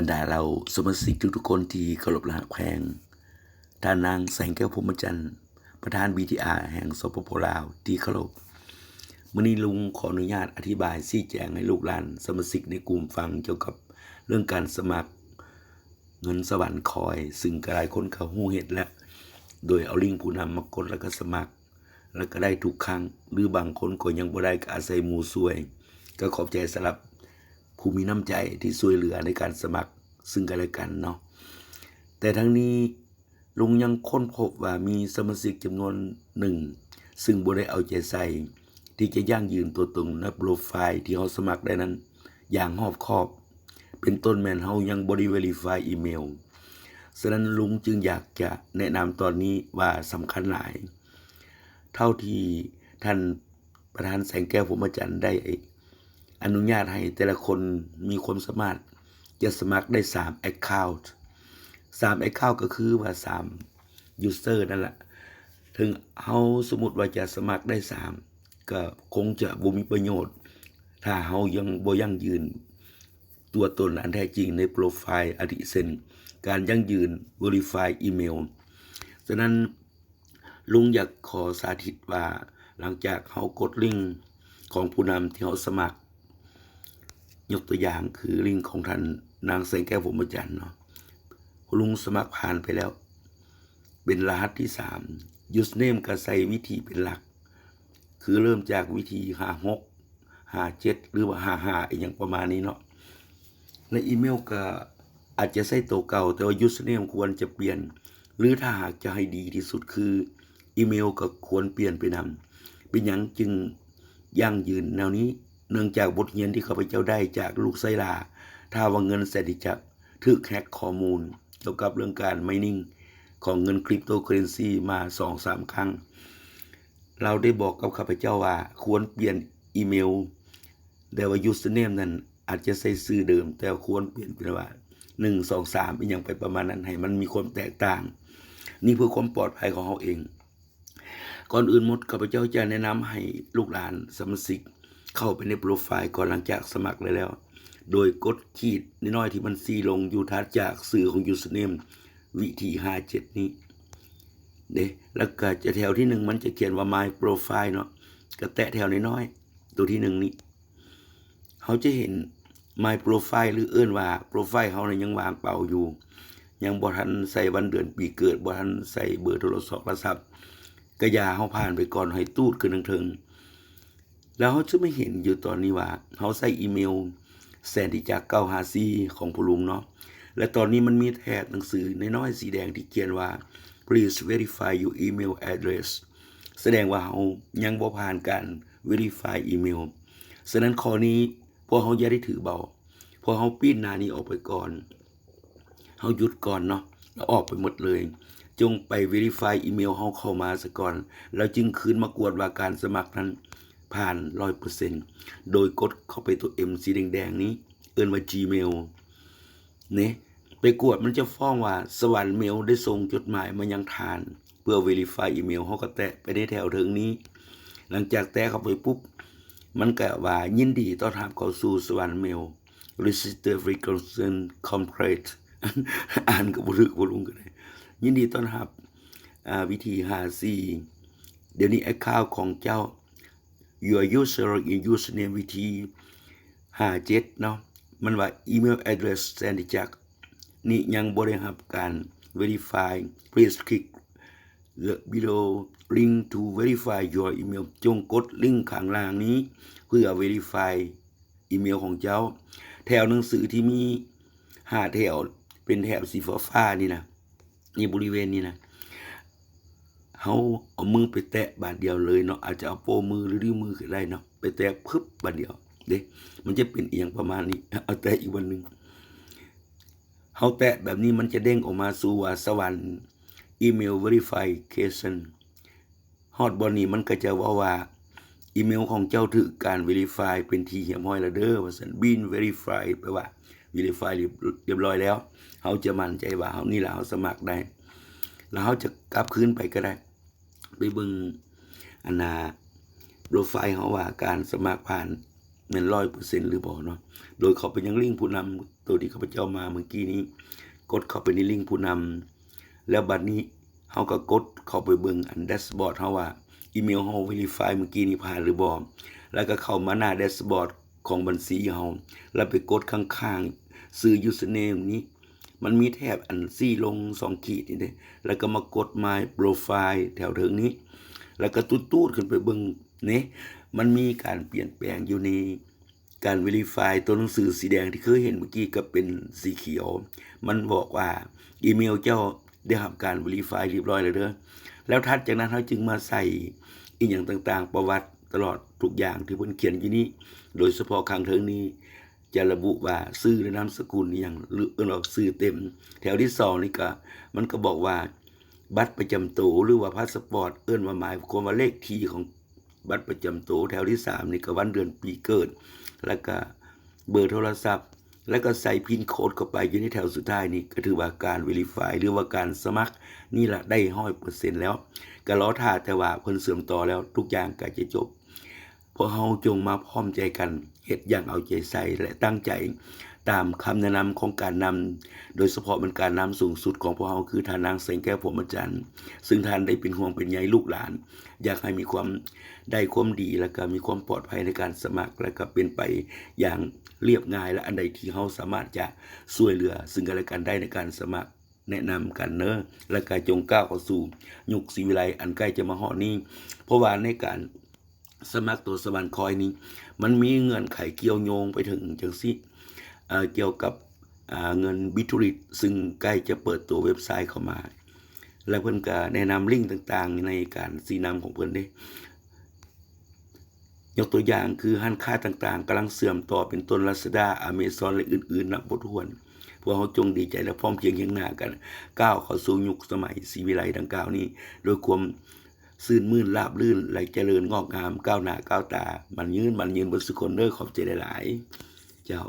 บรรดาเราสมาชิกทุกๆคนที่เคารพรัแพงท่านนางแสงแก้วพรมจันทร์ ประธาน BTR แห่งสปปลาวที่เคารพมื่อนี้ลุงขออนุญาตอธิบายชี้แจงให้ลูกหลานสมาชิกในกลุ่มฟังเกี่ยวกับเรื่องการสมัครเงินสวรรค์คอย ซึ่งกลายคนเขาหู้เหตุแล้ว โดยเอาลิงก์ผู้นำมากดแล้วก็สมัคร แล้วก็ได้ทุกครั้ง หรือบางคนก็ยังบ่ได้ก็อาศัยมูซวย ก็ขอบใจสำหรับ ผู้มีน้ำใจที่ช่วยเหลือในการสมัครซึ่งกันและกันเนาะแต่ทั้งนี้ลุงยังค้นพบว่ามีสมาชิกจำนวนหนึ่ง ซึ่งบ่ได้เอาใจใส่ที่จะย่างยืนตัวตนในโปรไฟล์ที่เขาสมัครได้นั้น อย่างรอบคอบ เป็นต้นแมนเฮายังบริเวลิฟายอีเมลฉะนั้นลุงจึงอยากจะแนะนำตอนนี้ว่าสำคัญหลาย เท่าที่ท่านประธานแสงแก้วพรหมจันทร์ได้ อนุญาตให้แต่ละคนมีความสามารถจะสมัครได้3 Account 3 Account ก็คือว่า3 User นั่นแหละ ถึงเฮาสมมุติว่าจะสมัครได้ 3 ก็คงจะบ่มีประโยชน์ ถ้าเฮายังบ่ยั่งยืน ตัวตนอันแท้จริงในโปรไฟล์อดิเซนการยั่งยืน Verify อีเมลฉะนั้นลุงอยากขอสาธิตว่าหลังจากเขากดลิงก์ของผู้นำที่เขาสมัคร ยกตัวอย่างคือลิงของท่านนางแสงแก้วผมประจันเนาะลุงสมัครผ่านไปแล้ว เป็นรหัสที่สามยูสเนมก็ใส่วิธีเป็นหลัก คือเริ่มจากวิธีหาหกหาเจ็ดหรือว่าหาหาอย่างประมาณนี้เนาะในอีเมลก็อาจจะใส่ตัวเก่า แต่ว่ายูสเนมควรจะเปลี่ยน หรือถ้าหากจะให้ดีที่สุดคืออีเมลก็ควรเปลี่ยนไปนำเป็นอย่างจึงยั่งยืนแนวนี้ เนื่องจากบทเรียนที่ข้าพเจ้าได้จากลูกไซลาถ้าว่าเงินเสร็จจะถึกแฮกข้อมูล เกี่ยวกับเรื่องการไมนิ่งของเงินคริปโตเคอเรนซีมาสองสามครั้ง เราได้บอกกับข้าพเจ้าว่าควรเปลี่ยนอีเมล แต่ว่า username นั้นอาจจะใส่ชื่อเดิม แต่ควรเปลี่ยนเป็นว่าหนึ่งสองสามเป็นอย่างไปประมาณนั้นให้มันมีความแตกต่าง นี่เพื่อความปลอดภัยของเขาเอง ก่อนอื่นหมดข้าพเจ้าจะแนะนำให้ลูกหลานสมาชิก เข้าไปในโปรไฟล์ก่อนหลังจากสมัครเลยแล้ว โดยกดขีดน้อยๆที่มันซีลงอยู่ทัดจากสื่อของ username วิธี57นี้เด้แล้วก็จะแถวที่หนึ่งมันจะเขียนว่า my profile เนาะก็แตะแถวน้อยๆตัวที่หนึ่งนี้เขาจะเห็น my profile หรือเอื้นว่า profile เขาเนี่ยยังวางเปล่าอยู่ ยังบ่ทันใส่วันเดือนปีเกิดบ่ทันใส่เบอร์โทรศัพท์โทรศัพท์ก็อย่าเฮาผ่านไปก่อนให้ตูดขึ้นถึงๆ แล้วเขาจะไม่เห็นอยู่ตอนนี้ว่าเขาใส่อีเมลแสนที่จาก954ของผู้ลุงเนาะและตอนนี้มันมีแถบหนังสือในน้อยสีแดงที่เขียนว่า please verify your email address แสดงว่าเขายังบ่ผ่านการ verify อีเมลฉะนั้นข้อนี้พวกเขาอย่าได้ถือเบาพวกเขาปีนหนานี้ออกไปก่อนเขาหยุดก่อนเนาะแล้วออกไปหมดเลย จงไป verify อีเมลเขาเข้ามาซะก่อน แล้วจึงคืนมากวดว่าการสมัครนั้น ผ่าน100%โดยกดเข้าไปตัว M สีแดงๆนี้ เอินว่า Gmail เนี่ยไปกวดมันจะฟ้องว่าสวรรค์เมลได้ส่งจดหมายมายังทาน เพื่อ verify อีเมลเขาก็แตะไปในแถวถึงนี้ หลังจากแตะเข้าไปปุ๊บ มันก็ว่ายินดีต้อนรับเข้าสู่สวรรค์เมล register frequency complete อ่านกับบุรุษบุรุงกันเลยยินดีต้อนรับอ่าวิธีหาซีเดี๋ยวนี้ account ของเจ้า your user in username วิธีหาเจ็ดเนาะมันว่า email address แสนที่จากนี่ยังบริหับการ verify please click the below link to verify your email จงกดลิงก์ข้างล่างนี้ เพื่อ verify อีเมลของเจ้า แถวหนังสือที่มีหาแถวเป็นแถวสีฟ้าฟ้านี่นะนี่บริเวณนี้นะ เขาเอามือไปแตะบาดเดียวเลยเนาะอาจจะเอาโป้มือหรือนิ้วมือก็ได้เนาะไปแตะพึบบาดเดียว เด้มันจะเป็นเอียงประมาณนี้เอาแตะอีกวันหนึ่งเขาแตะแบบนี้มันจะเด้งออกมาสู่ว่าสวรรค์อีเมล verification ฮอดบอนี้มันก็จะว่าว่าอีเมลของเจ้าถือการ verify เป็นทีเหียมห้อยและเด้อว่าสัน been verify แปลว่า verify เรียบร้อยแล้วเขาจะมั่นใจว่าเขานี่แหละเขาสมัครได้ แล้วเขาจะกลับคืนไปก็ได้ ไปบิ่งอันนาโปรไฟล์เขาว่าการสมัครผ่านแม่นร้อยเปอร์เซ็นต์หรือบ่เนาะโดยเขาเป็นยังลิงก์ผู้นำตัวที่ข้าพเจ้ามาเมื่อกี้นี้ กดเข้าไปในลิงก์ผู้นำแล้วบัดนี้เฮาก็กดเข้าไปเบิ่งอันแดชบอร์ดเฮาว่าอีเมลเฮา verify เมื่อกี้นี้ผ่านหรือบ่แล้วก็เข้ามาหน้าแดชบอร์ดของบัญชีเฮาแล้วไปกดข้างๆ ซื้อ username นี้ มันมีแถบอันซี่ลงสองขีดนี่เด้แล้วก็มากด my profile แถวเทิงนี้ แล้วก็ตูดๆขึ้นไปเบิ่งนี่มันมีการเปลี่ยนแปลงอยู่ในการ verify ตัวหนังสือสีแดงที่เคยเห็นเมื่อกี้ก็เป็นสีเขียว มันบอกว่าอีเมลเจ้าได้รับการ verify เรียบร้อยแล้วเด้อแล้วทัดจากนั้นเขาจึงมาใส่อีกอย่างต่างๆ ประวัติตลอดทุกอย่างที่เพิ่นเขียนอยู่นี้ โดยเฉพาะข้งเทิงนี้ จะระบุว่าชื่อและนามสกุลอย่างหรือเอิ้นว่าชื่อเต็ม แถวที่สองนี่ก็มันก็บอกว่า บัตรประจำตัวหรือว่าพาสปอร์ตเอิ้นว่าหมายความว่าเลขที่ของบัตรประจำตัวแถวที่สามนี่ก็วันเดือนปีเกิด แล้วก็เบอร์โทรศัพท์ แล้วก็ใส่พินโค้ดเข้าไปอยู่ในแถวสุดท้ายนี่ก็ถือว่าการ Verify หรือว่าการสมัครนี่แหละได้ห้อยเปอร์เซ็นต์แล้ว ก็รอท่าแต่ว่าเพิ่นเสื่อมต่อแล้วทุกอย่างก็จะจบ พวกเฮาจงมาพร้อมใจกันเฮ็ดอย่างเอาใจใส่และตั้งใจตามคำแนะนำของการนำโดยเฉพาะเป็นการนำสูงสุดของพวกเฮาคือทานนางแสงแก้วพรหมจันทร์ซึ่งท่านได้เป็นห่วงเป็นใยลูกหลาน อยากให้มีความได้ความดีแล้วก็มีความปลอดภัยในการสมัครและก็เป็นไปอย่างเรียบง่ายและอันใดที่เฮาสามารถจะช่วยเหลือ ซึ่งกันและกันได้ในการสมัครแนะนำกันเนอะและก็จงก้าวเข้าสู่ยุคศรีวิไลอันใกล้จะมาฮอนี้เพราะว่าในการ สมัครตัวสวรรค์คอยนี้ มันมีเงื่อนไขเกี่ยวโยงไปถึงจังซี่เเกี่ยวกับเงินบิทูริตซึ่งใกล้จะเปิดตัวเว็บไซต์เข้ามา และเพิ่อนก็แนะนำลิงก์ต่างๆ ในการสีนำของเพิ่อนเด้ยกตัวอย่างคือห้านค้าต่างๆกำลังเสื่อมต่อเป็นต้น Lazada Amazon และอื่นๆนับบ่ถ้วนพวกเขาจงดีใจและพร้อมเพียงเคียงหน้ากัน ก้าวเข้าสู่ยุคสมัยศรีวิไลดังกล่าวนี้ โดยความ ซื่นมื่นราบลื่นแลเจริญงอกงามก้าวหน้าก้าวตา มันยืนมันยืนบนสุคนเด้อขอบใจหลายๆเจ้า